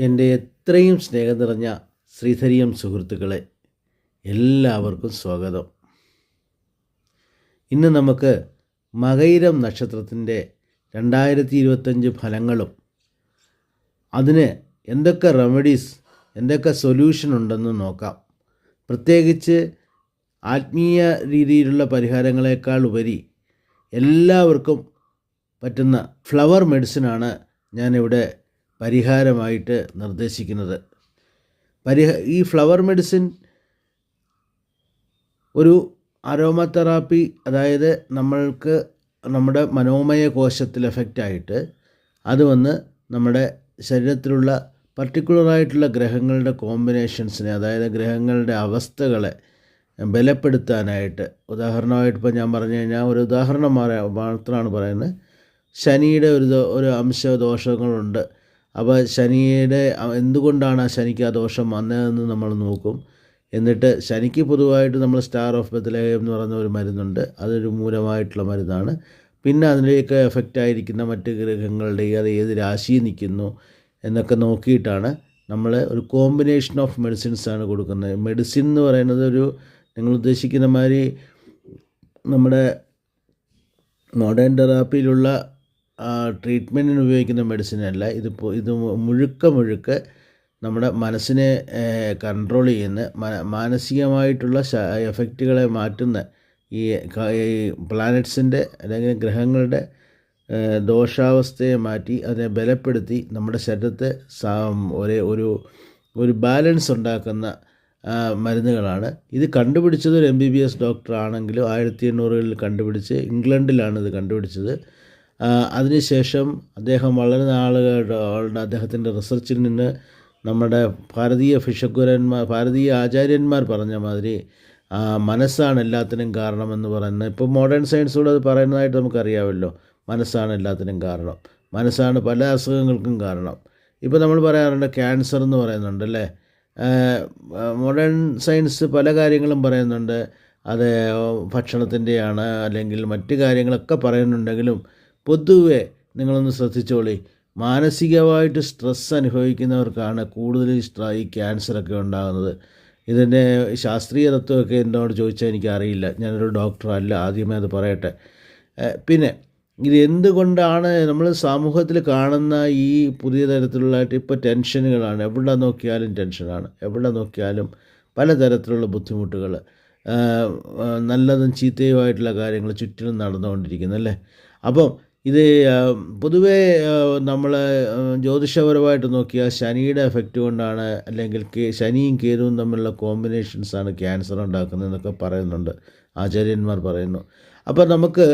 എന്റെ എത്രയും സ്നേഹം നിറഞ്ഞ ശ്രീധരിയം സുഹൃത്തുക്കളെ എല്ലാവർക്കും സ്വാഗതം. ഇന്ന് നമുക്ക് മകയിരം നക്ഷത്രത്തിന്റെ രണ്ടായിരത്തി ഇരുപത്തഞ്ച് ഫലങ്ങളും അതിന് എന്തൊക്കെ റെമഡീസ് എന്തൊക്കെ സൊല്യൂഷൻ ഉണ്ടെന്ന് നോക്കാം. പ്രത്യേകിച്ച് ആത്മീയ രീതിയിലുള്ള പരിഹാരങ്ങളെക്കാൾ ഉപരി എല്ലാവർക്കും പറ്റുന്ന ഫ്ലവർ മെഡിസിനാണ് ഞാനിവിടെ പരിഹാരമായിട്ട് നിർദ്ദേശിക്കുന്നത്. പരിഹ ഈ ഫ്ലവർ മെഡിസിൻ ഒരു അരോമ തെറാപ്പി അതായത് നമ്മൾക്ക് നമ്മുടെ മനോമയ കോശത്തിൽ എഫക്റ്റായിട്ട് അത് വന്ന് നമ്മുടെ ശരീരത്തിലുള്ള പർട്ടിക്കുലറായിട്ടുള്ള ഗ്രഹങ്ങളുടെ കോമ്പിനേഷൻസിനെ അതായത് ഗ്രഹങ്ങളുടെ അവസ്ഥകളെ ബലപ്പെടുത്താനായിട്ട് ഉദാഹരണമായിട്ട് ഇപ്പോൾ ഞാൻ പറഞ്ഞു കഴിഞ്ഞാൽ ഒരു ഉദാഹരണം മാത്രമാണ് പറയുന്നത്. ശനിയുടെ ഒരു ഒരു ഒരു അംശദോഷങ്ങളുണ്ട്. അപ്പോൾ ശനിയുടെ എന്തുകൊണ്ടാണ് ആ ശനിക്ക് ആ ദോഷം വന്നതെന്ന് നമ്മൾ നോക്കും. എന്നിട്ട് ശനിക്ക് പൊതുവായിട്ട് നമ്മൾ സ്റ്റാർ ഓഫ് ബത്തലേഹം എന്ന് പറയുന്ന ഒരു മരുന്നുണ്ട്. അതൊരു മൂലമായിട്ടുള്ള മരുന്നാണ്. പിന്നെ അതിലേക്ക് എഫക്റ്റ് ആയിരിക്കുന്ന മറ്റ് ഗ്രഹങ്ങളുടെ അത് ഏത് രാശി നിൽക്കുന്നു എന്നൊക്കെ നോക്കിയിട്ടാണ് നമ്മൾ ഒരു കോമ്പിനേഷൻ ഓഫ് മെഡിസിൻസ് ആണ് കൊടുക്കുന്നത്. മെഡിസിൻ എന്ന് പറയുന്നത് ഒരു നിങ്ങൾ ഉദ്ദേശിക്കുന്ന മാതിരി നമ്മുടെ മോഡേൺ തെറാപ്പിയിലുള്ള ട്രീറ്റ്മെന്റിന് ഉപയോഗിക്കുന്ന മെഡിസിൻ അല്ല. ഇതിപ്പോൾ ഇത് മുഴുക്ക മുഴുക്ക നമ്മുടെ മനസ്സിനെ കൺട്രോൾ ചെയ്യുന്ന മാനസികമായിട്ടുള്ള എഫക്റ്റുകളെ മാറ്റുന്ന ഈ പ്ലാനറ്റ്സിന്റെ അല്ലെങ്കിൽ ഗ്രഹങ്ങളുടെ ദോഷാവസ്ഥയെ മാറ്റി അതിനെ ബലപ്പെടുത്തി നമ്മുടെ ശരീരത്തെ ഒരേ ഒരു ഒരു ബാലൻസ് ഉണ്ടാക്കുന്ന മരുന്നുകളാണ്. ഇത് കണ്ടുപിടിച്ചത് ഒരു M B B S doctor ആണെങ്കിലും ആയിരത്തി എണ്ണൂറുകളിൽ കണ്ടുപിടിച്ച് ഇംഗ്ലണ്ടിലാണ് ഇത് കണ്ടുപിടിച്ചത്. അതിനുശേഷം അദ്ദേഹം വളരെ നാളുകളുടെ അദ്ദേഹത്തിന്റെ റിസർച്ചിൽ നിന്ന് നമ്മുടെ ഭാരതീയ ഭിഷഗ്വരന്മാർ ഭാരതീയ ആചാര്യന്മാർ പറഞ്ഞ മാതിരി മനസ്സാണ് എല്ലാത്തിനും കാരണമെന്ന് പറയുന്നത്. ഇപ്പോൾ മോഡേൺ സയൻസോട് അത് പറയുന്നതായിട്ട് നമുക്കറിയാമല്ലോ. മനസ്സാണ് എല്ലാത്തിനും കാരണം. മനസ്സാണ് പല അസുഖങ്ങൾക്കും കാരണം. ഇപ്പോൾ നമ്മൾ പറയാറുണ്ട് ക്യാൻസർ എന്ന് പറയുന്നുണ്ട് അല്ലേ? മോഡേൺ സയൻസ് പല കാര്യങ്ങളും പറയുന്നുണ്ട്. അത് ഭക്ഷണത്തിന്റെയാണ് അല്ലെങ്കിൽ മറ്റു കാര്യങ്ങളൊക്കെ പറയുന്നുണ്ടെങ്കിലും പൊതുവെ നിങ്ങളൊന്ന് ശ്രദ്ധിച്ചോളി. മാനസികമായിട്ട് സ്ട്രെസ് അനുഭവിക്കുന്നവർക്കാണ് കൂടുതൽ ഈ ക്യാൻസറൊക്കെ ഉണ്ടാകുന്നത്. ഇതിന്റെ ശാസ്ത്രീയ തത്വമൊക്കെ എന്നോട് ചോദിച്ചാൽ എനിക്കറിയില്ല. ഞാനൊരു ഡോക്ടറല്ല ആദ്യമേ അത് പറയട്ടെ. പിന്നെ ഇത് എന്തുകൊണ്ടാണ് നമ്മൾ സമൂഹത്തിൽ കാണുന്ന ഈ പുതിയ തരത്തിലുള്ള ഇപ്പോൾ ടെൻഷനുകളാണ്. എവിടെ നോക്കിയാലും ടെൻഷനാണ്. എവിടെ നോക്കിയാലും പലതരത്തിലുള്ള ബുദ്ധിമുട്ടുകൾ. നല്ലതും ചീത്തയുമായിട്ടുള്ള കാര്യങ്ങൾ ചുറ്റിലും നടന്നുകൊണ്ടിരിക്കുന്നു അല്ലേ? അപ്പം ഇത് പൊതുവേ നമ്മൾ ജ്യോതിഷപരമായിട്ട് നോക്കിയാൽ ശനിയുടെ എഫക്റ്റ് കൊണ്ടാണ് അല്ലെങ്കിൽ ശനിയും കേതുവും തമ്മിലുള്ള കോമ്പിനേഷൻസാണ് ക്യാൻസർ ഉണ്ടാക്കുന്നതെന്നൊക്കെ പറയുന്നുണ്ട്. ആചാര്യന്മാർ പറയുന്നു. അപ്പോൾ നമുക്ക്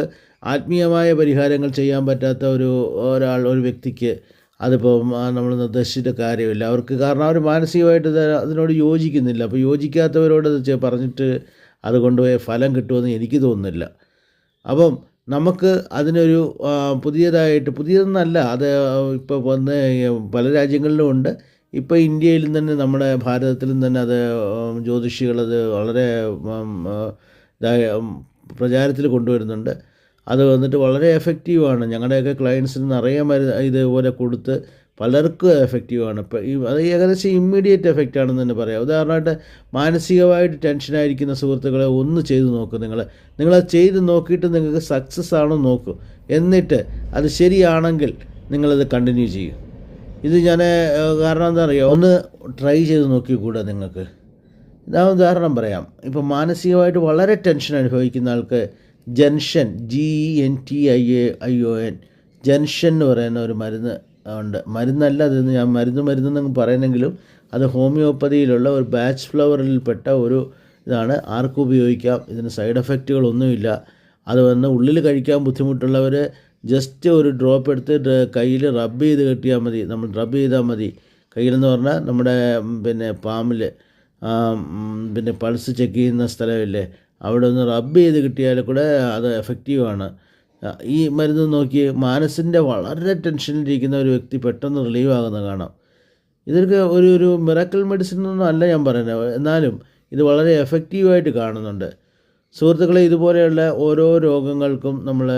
ആത്മീയമായ പരിഹാരങ്ങൾ ചെയ്യാൻ പറ്റാത്ത ഒരു ഒരാൾ ഒരു വ്യക്തിക്ക് അതിപ്പോൾ നമ്മൾ നിർദ്ദേശിച്ചിട്ട് കാര്യമില്ല. അവർക്ക് കാരണം അവർ മാനസികമായിട്ട് അതിനോട് യോജിക്കുന്നില്ല. അപ്പോൾ യോജിക്കാത്തവരോട് പറഞ്ഞിട്ട് അതുകൊണ്ട് ഫലം കിട്ടുമെന്ന് എനിക്ക് തോന്നുന്നില്ല. അപ്പം നമുക്ക് അതിനൊരു പുതിയതായിട്ട് പുതിയതെന്നല്ല അത് ഇപ്പോൾ വന്ന് പല രാജ്യങ്ങളിലും ഉണ്ട്. ഇപ്പോൾ ഇന്ത്യയിലും തന്നെ നമ്മുടെ ഭാരതത്തിലും തന്നെ അത് ജ്യോതിഷികളത് വളരെ ഇതായ പ്രചാരത്തിൽ കൊണ്ടുവരുന്നുണ്ട്. അത് വന്നിട്ട് വളരെ എഫക്റ്റീവാണ് ഞങ്ങളുടെയൊക്കെ ക്ലയൻസിന് നിറയെ മരുന്ന് ഇതുപോലെ കൊടുത്ത് പലർക്കും എഫക്റ്റീവാണ് ഇപ്പം ഈ അത് ഏകദേശം ഇമ്മീഡിയറ്റ് എഫക്റ്റ് ആണെന്ന് തന്നെ പറയാം. ഉദാഹരണമായിട്ട് മാനസികമായിട്ട് ടെൻഷനായിരിക്കുന്ന സുഹൃത്തുക്കളെ ഒന്ന് ചെയ്ത് നോക്കും നിങ്ങൾ നിങ്ങളത് ചെയ്ത് നോക്കിയിട്ട് നിങ്ങൾക്ക് സക്സസ് ആണോ നോക്കൂ. എന്നിട്ട് അത് ശരിയാണെങ്കിൽ നിങ്ങളത് കണ്ടിന്യൂ ചെയ്യും. ഇത് ഞാൻ കാരണം എന്താ പറയുക ഒന്ന് ട്രൈ ചെയ്ത് നോക്കിക്കൂടെ നിങ്ങൾക്ക്. ഞാൻ ഉദാഹരണം പറയാം. ഇപ്പം മാനസികമായിട്ട് വളരെ ടെൻഷൻ അനുഭവിക്കുന്ന ആൾക്ക് gentian G N T I A I O N gentian എന്ന് പറയുന്ന ഒരു മരുന്ന് ഉണ്ട്. മരുന്നല്ല അത് ഞാൻ മരുന്ന് മരുന്നെന്ന് പറയുന്നെങ്കിലും അത് ഹോമിയോപ്പതിയിലുള്ള ഒരു ബാച്ച് ഫ്ലവറിൽപ്പെട്ട ഒരു ഇതാണ്. ആർക്കും ഉപയോഗിക്കാം. ഇതിന് സൈഡ് എഫക്റ്റുകളൊന്നുമില്ല. അത് വന്ന് ഉള്ളിൽ കഴിക്കാൻ ബുദ്ധിമുട്ടുള്ളവർ ജസ്റ്റ് ഒരു ഡ്രോപ്പ് എടുത്ത് കയ്യിൽ റബ്ബ് ചെയ്ത് കെട്ടിയാൽ മതി. നമ്മൾ റബ്ബ് ചെയ്താൽ മതി. കയ്യിലെന്ന് പറഞ്ഞാൽ നമ്മുടെ പിന്നെ പാമ്പിൽ പിന്നെ പൾസ് ചെക്ക് ചെയ്യുന്ന സ്ഥലമില്ലേ? അവിടെ ഒന്ന് റബ്ബ് ചെയ്ത് കിട്ടിയാൽ കൂടെ അത് എഫക്റ്റീവാണ്. ഈ മരുന്ന് നോക്കി മനസ്സിന്റെ വളരെ ടെൻഷനിലിരിക്കുന്ന ഒരു വ്യക്തി പെട്ടെന്ന് റിലീവ് ആകുന്ന കാണാം. ഇതൊക്കെ ഒരു ഒരു മിറക്കൽ മെഡിസിൻ ഒന്നും അല്ല ഞാൻ പറയുന്നത്. എന്നാലും ഇത് വളരെ എഫക്റ്റീവായിട്ട് കാണുന്നുണ്ട്. സുഹൃത്തുക്കളെ ഇതുപോലെയുള്ള ഓരോ രോഗങ്ങൾക്കും നമ്മൾ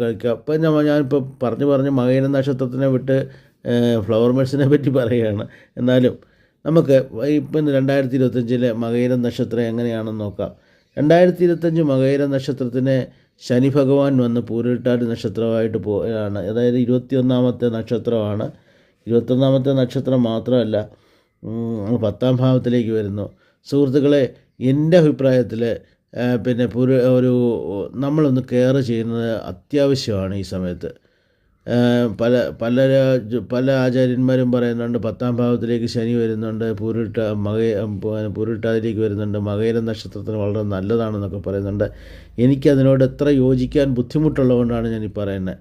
കഴിക്കുക ഇപ്പം ഞാൻ ഞാനിപ്പോൾ പറഞ്ഞു പറഞ്ഞ് മകേന നക്ഷത്രത്തിനെ വിട്ട് ഫ്ലവർ മെഡിസിനെ പറ്റി പറയുകയാണ്. എന്നാലും നമുക്ക് ഇപ്പം രണ്ടായിരത്തി ഇരുപത്തഞ്ചിലെ മകേന നക്ഷത്രം എങ്ങനെയാണെന്ന് നോക്കാം. രണ്ടായിരത്തി ഇരുപത്തഞ്ച് മകയിരം നക്ഷത്രത്തിന് ശനി ഭഗവാൻ വന്ന് പൂരിട്ടാതി നക്ഷത്രമായിട്ട് പോയാണ് അതായത് ഇരുപത്തിയൊന്നാമത്തെ നക്ഷത്രമാണ്. ഇരുപത്തൊന്നാമത്തെ നക്ഷത്രം മാത്രമല്ല പത്താം ഭാവത്തിലേക്ക് വരുന്നു. സുഹൃത്തുക്കളെ എന്റെ അഭിപ്രായത്തിൽ പിന്നെ പുര ഒരു നമ്മളൊന്ന് കെയർ ചെയ്യുന്നത് അത്യാവശ്യമാണ് ഈ സമയത്ത്. പല പല പല ആചാര്യന്മാരും പറയുന്നുണ്ട് പത്താം ഭാവത്തിലേക്ക് ശനി വരുന്നുണ്ട് പൂരിട്ട മക പൂരിട്ടാതിലേക്ക് വരുന്നുണ്ട് മകയിര നക്ഷത്രത്തിന് വളരെ നല്ലതാണെന്നൊക്കെ പറയുന്നുണ്ട്. എനിക്കതിനോട് എത്ര യോജിക്കാൻ ബുദ്ധിമുട്ടുള്ളതുകൊണ്ടാണ് ഞാൻ ഈ പറയുന്നത്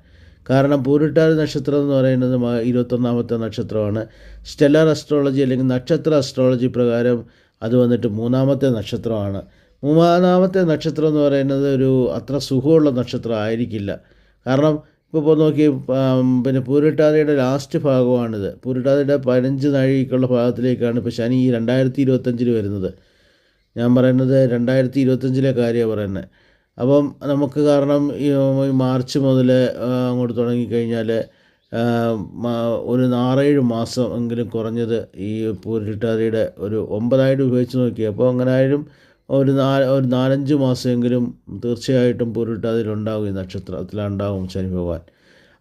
കാരണം പൂരിട്ടാതി നക്ഷത്രം എന്ന് പറയുന്നത് ഇരുപത്തൊന്നാമത്തെ നക്ഷത്രമാണ്. സ്റ്റെല്ലർ അസ്ട്രോളജി അല്ലെങ്കിൽ നക്ഷത്ര അസ്ട്രോളജി പ്രകാരം അത് വന്നിട്ട് മൂന്നാമത്തെ നക്ഷത്രമാണ്. മൂന്നാമത്തെ നക്ഷത്രം എന്ന് പറയുന്നത് ഒരു അത്ര സുഖമുള്ള നക്ഷത്രം ആയിരിക്കില്ല. കാരണം ഇപ്പോൾ നോക്കി പിന്നെ പൂരട്ടാതയുടെ ലാസ്റ്റ് ഭാഗമാണിത്. പൂരട്ടാതയുടെ പതിനഞ്ച് നാഴികക്കുള്ള ഭാഗത്തിലേക്കാണ് ഇപ്പോൾ ശനി ഈ രണ്ടായിരത്തി ഇരുപത്തഞ്ചിൽ വരുന്നത്. ഞാൻ പറയുന്നത് രണ്ടായിരത്തി ഇരുപത്തഞ്ചിലെ കാര്യമാണ് പറയുന്നത്. അപ്പം നമുക്ക് കാരണം ഈ മാർച്ച് മുതൽ അങ്ങോട്ട് തുടങ്ങിക്കഴിഞ്ഞാൽ ഒരു ആറേഴ് മാസം എങ്കിലും കുറഞ്ഞത് ഈ പൂരട്ടാതയുടെ ഒരു ഒമ്പതായിട്ട് ഉപയോഗിച്ച് നോക്കി അപ്പോൾ അങ്ങനെ ആയാലും ഒരു നാല് ഒരു നാലഞ്ച് മാസമെങ്കിലും തീർച്ചയായിട്ടും പൂരിട്ടാതിലുണ്ടാകും ഈ നക്ഷത്രത്തിലുണ്ടാകും ശനി ഭഗവാൻ.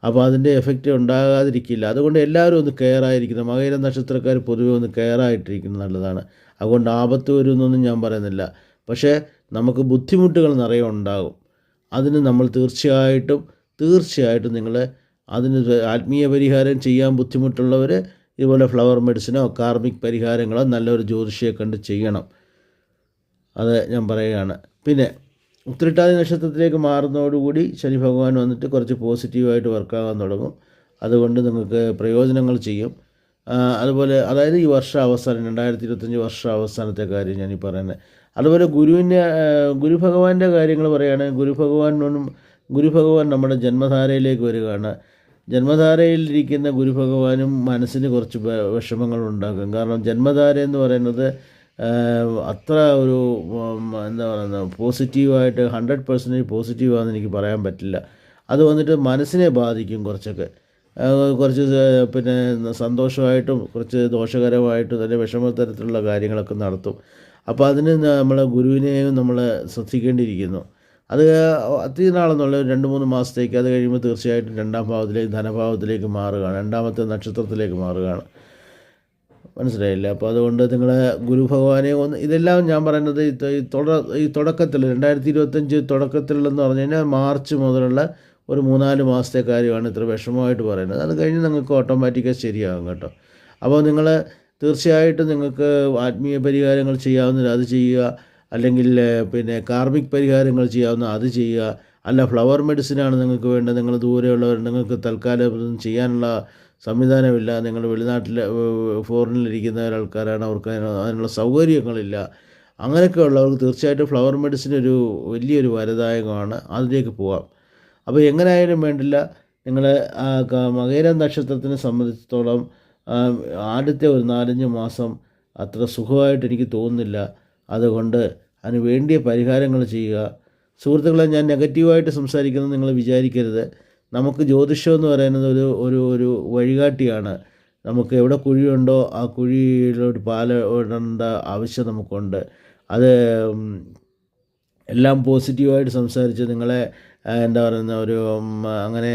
അപ്പോൾ അതിന്റെ എഫക്റ്റ് ഉണ്ടാകാതിരിക്കില്ല. അതുകൊണ്ട് എല്ലാവരും ഒന്ന് കെയർ ആയിരിക്കണം. മകയിര നക്ഷത്രക്കാർ പൊതുവെ ഒന്ന് കെയർ ആയിട്ടിരിക്കുന്നത് നല്ലതാണ്. അതുകൊണ്ട് ആപത്ത് വരുമെന്നൊന്നും ഞാൻ പറയുന്നില്ല. പക്ഷേ നമുക്ക് ബുദ്ധിമുട്ടുകൾ നിറയെ ഉണ്ടാകും. അതിന് നമ്മൾ തീർച്ചയായിട്ടും തീർച്ചയായിട്ടും നിങ്ങൾ അതിന് ആത്മീയ പരിഹാരം ചെയ്യാൻ ബുദ്ധിമുട്ടുള്ളവർ ഇതുപോലെ ഫ്ലവർ മെഡിസിനോ കാർമിക് പരിഹാരങ്ങളോ നല്ലൊരു ജ്യോതിഷിയെ കണ്ട് ചെയ്യണം. അത് ഞാൻ പറയുകയാണ്. പിന്നെ ഉത്തരട്ടാതി നക്ഷത്രത്തിലേക്ക് മാറുന്നതോടുകൂടി ശനി ഭഗവാൻ വന്നിട്ട് കുറച്ച് പോസിറ്റീവായിട്ട് വർക്കാകാൻ തുടങ്ങും. അതുകൊണ്ട് നിങ്ങൾക്ക് പ്രയോജനങ്ങൾ ചെയ്യും. അതുപോലെ അതായത് ഈ വർഷ അവസാനം രണ്ടായിരത്തി ഇരുപത്തഞ്ച് വർഷ അവസാനത്തെ കാര്യം ഞാൻ ഈ പറയുന്നത്. അതുപോലെ ഗുരുവിന്റെ ഗുരു ഭഗവാന്റെ കാര്യങ്ങൾ പറയുകയാണെങ്കിൽ ഗുരു ഭഗവാൻ ഗുരു ഭഗവാൻ നമ്മുടെ ജന്മധാരയിലേക്ക് വരികയാണ്. ജന്മധാരയിലിരിക്കുന്ന ഗുരു ഭഗവാനും മനസ്സിന് കുറച്ച് വിഷമങ്ങൾ ഉണ്ടാക്കും കാരണം ജന്മധാര എന്ന് പറയുന്നത് അത്ര ഒരു എന്താ പറയുന്നത് പോസിറ്റീവായിട്ട് ഹൺഡ്രഡ് പെർസെന്റേജ് പോസിറ്റീവാണെന്ന് എനിക്ക് പറയാൻ പറ്റില്ല. അത് വന്നിട്ട് മനസ്സിനെ ബാധിക്കും കുറച്ചൊക്കെ. കുറച്ച് പിന്നെ സന്തോഷമായിട്ടും കുറച്ച് ദോഷകരമായിട്ടും തന്നെ വിഷമ തരത്തിലുള്ള കാര്യങ്ങളൊക്കെ നടത്തും. അപ്പോൾ അതിന് നമ്മൾ ഗുരുവിനെയും നമ്മൾ ശ്രദ്ധിക്കേണ്ടിയിരിക്കുന്നു. അത് അധിക നാളെന്നുള്ള രണ്ട് മൂന്ന് മാസത്തേക്ക് അത് കഴിയുമ്പോൾ തീർച്ചയായിട്ടും രണ്ടാം ഭാവത്തിലേക്ക് ധനഭാവത്തിലേക്ക് മാറുകയാണ് രണ്ടാമത്തെ നക്ഷത്രത്തിലേക്ക് മാറുകയാണ്. മനസ്സിലായില്ല. അപ്പോൾ അതുകൊണ്ട് നിങ്ങളെ ഗുരു ഭഗവാനെ ഒന്ന് ഇതെല്ലാം ഞാൻ പറയുന്നത് ഈ തുടക്കത്തിൽ രണ്ടായിരത്തി ഇരുപത്തഞ്ച് തുടക്കത്തിലെന്ന് പറഞ്ഞു കഴിഞ്ഞാൽ മാർച്ച് മുതലുള്ള ഒരു മൂന്നാൽ മാസത്തെ കാര്യമാണ് ഇത്ര വിഷമമായിട്ട് പറയുന്നത്. അത് കഴിഞ്ഞ് നിങ്ങൾക്ക് ഓട്ടോമാറ്റിക്കായി ശരിയാകും കേട്ടോ. അപ്പോൾ നിങ്ങൾ തീർച്ചയായിട്ടും നിങ്ങൾക്ക് ആത്മീയ പരിഹാരങ്ങൾ ചെയ്യാവുന്ന അത് ചെയ്യുക അല്ലെങ്കിൽ പിന്നെ കാർമിക് പരിഹാരങ്ങൾ ചെയ്യാവുന്ന അത് ചെയ്യുക അല്ല ഫ്ലവർ മെഡിസിനാണ് നിങ്ങൾക്ക് വേണ്ടത് നിങ്ങൾ ദൂരെയുള്ളവർ നിങ്ങൾക്ക് തൽക്കാലം ചെയ്യാനുള്ള സംവിധാനമില്ല നിങ്ങൾ വെളിനാട്ടിൽ ഫോറിനിലിരിക്കുന്ന ആൾക്കാരാണ് അവർക്ക് അതിനുള്ള സൗകര്യങ്ങളില്ല. അങ്ങനെയൊക്കെ ഉള്ളവർക്ക് തീർച്ചയായിട്ടും ഫ്ലവർ മെഡിസിൻ ഒരു വലിയൊരു വരദായകമാണ്. അതിലേക്ക് പോവാം. അപ്പോൾ എങ്ങനെയായാലും വേണ്ടില്ല നിങ്ങൾ മകേര നക്ഷത്രത്തിനെ സംബന്ധിച്ചിടത്തോളം ആദ്യത്തെ ഒരു നാലഞ്ച് മാസം അത്ര സുഖമായിട്ട് എനിക്ക് തോന്നുന്നില്ല. അതുകൊണ്ട് അതിന് വേണ്ടിയ പരിഹാരങ്ങൾ ചെയ്യുക. സുഹൃത്തുക്കളെ ഞാൻ നെഗറ്റീവായിട്ട് സംസാരിക്കുന്നത് നിങ്ങൾ വിചാരിക്കരുത്. നമുക്ക് ജ്യോതിഷം എന്ന് പറയുന്നത് ഒരു ഒരു ഒരു വഴികാട്ടിയാണ്. നമുക്ക് എവിടെ കുഴിയുണ്ടോ ആ കുഴിയിലൊരു പാല ഇടേണ്ട ആവശ്യം നമുക്കുണ്ട്. അത് എല്ലാം പോസിറ്റീവായിട്ട് സംസാരിച്ച് നിങ്ങളെ എന്താ പറയുന്ന ഒരു അങ്ങനെ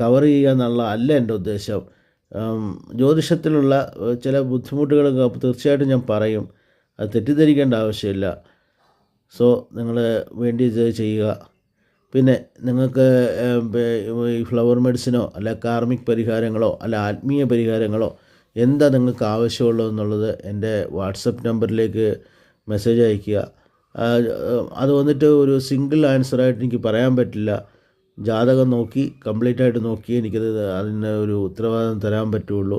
കവർ ചെയ്യുക എന്നുള്ള അല്ല എന്റെ ഉദ്ദേശം. ജ്യോതിഷത്തിലുള്ള ചില ബുദ്ധിമുട്ടുകളൊക്കെ തീർച്ചയായിട്ടും ഞാൻ പറയും. അത് തെറ്റിദ്ധരിക്കേണ്ട ആവശ്യമില്ല. സോ നിങ്ങൾ വേണ്ടി ഇത് ചെയ്യുക. പിന്നെ നിങ്ങൾക്ക് ഈ ഫ്ലവർ മെഡിസിനോ അല്ല കാർമിക് പരിഹാരങ്ങളോ അല്ല ആത്മീയ പരിഹാരങ്ങളോ എന്താ നിങ്ങൾക്ക് ആവശ്യമുള്ളതെന്നുള്ളത് എന്റെ വാട്സപ്പ് നമ്പറിലേക്ക് മെസ്സേജ് അയയ്ക്കുക. അത് വന്നിട്ട് ഒരു സിംഗിൾ ആൻസറായിട്ട് എനിക്ക് പറയാൻ പറ്റില്ല. ജാതകം നോക്കി കംപ്ലീറ്റ് ആയിട്ട് നോക്കി എനിക്കത് അതിന് ഒരു ഉത്തരവാദിത്വം തരാൻ പറ്റുള്ളൂ.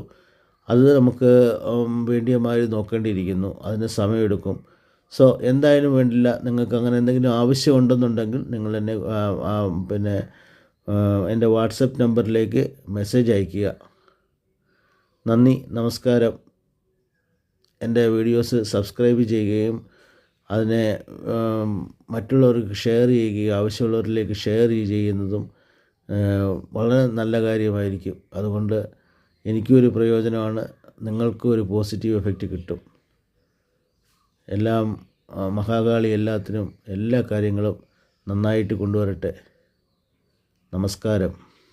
അത് നമുക്ക് ഉം, വേണ്ടിയ മാതിരി നോക്കേണ്ടിയിരിക്കുന്നു. അതിന് സമയമെടുക്കും. സോ എന്തായാലും വേണ്ടില്ല നിങ്ങൾക്ക് അങ്ങനെ എന്തെങ്കിലും ആവശ്യമുണ്ടെന്നുണ്ടെങ്കിൽ നിങ്ങൾ എന്നെ പിന്നെ എന്റെ വാട്സപ്പ് നമ്പറിലേക്ക് മെസ്സേജ് അയയ്ക്കുക. നന്ദി നമസ്കാരം. എന്റെ വീഡിയോസ് സബ്സ്ക്രൈബ് ചെയ്യുകയും അതിനെ മറ്റുള്ളവർക്ക് ഷെയർ ചെയ്യുകയും ആവശ്യമുള്ളവരിലേക്ക് ഷെയർ ചെയ്യുന്നതും വളരെ നല്ല കാര്യമായിരിക്കും. അതുകൊണ്ട് എനിക്കും ഒരു പ്രയോജനമാണ് നിങ്ങൾക്കും ഒരു പോസിറ്റീവ് എഫക്റ്റ് കിട്ടും. എല്ലാം മഹാകാളി എല്ലാത്തിനും എല്ലാ കാര്യങ്ങളും നന്നായിട്ട് കൊണ്ടുവരട്ടെ. നമസ്കാരം.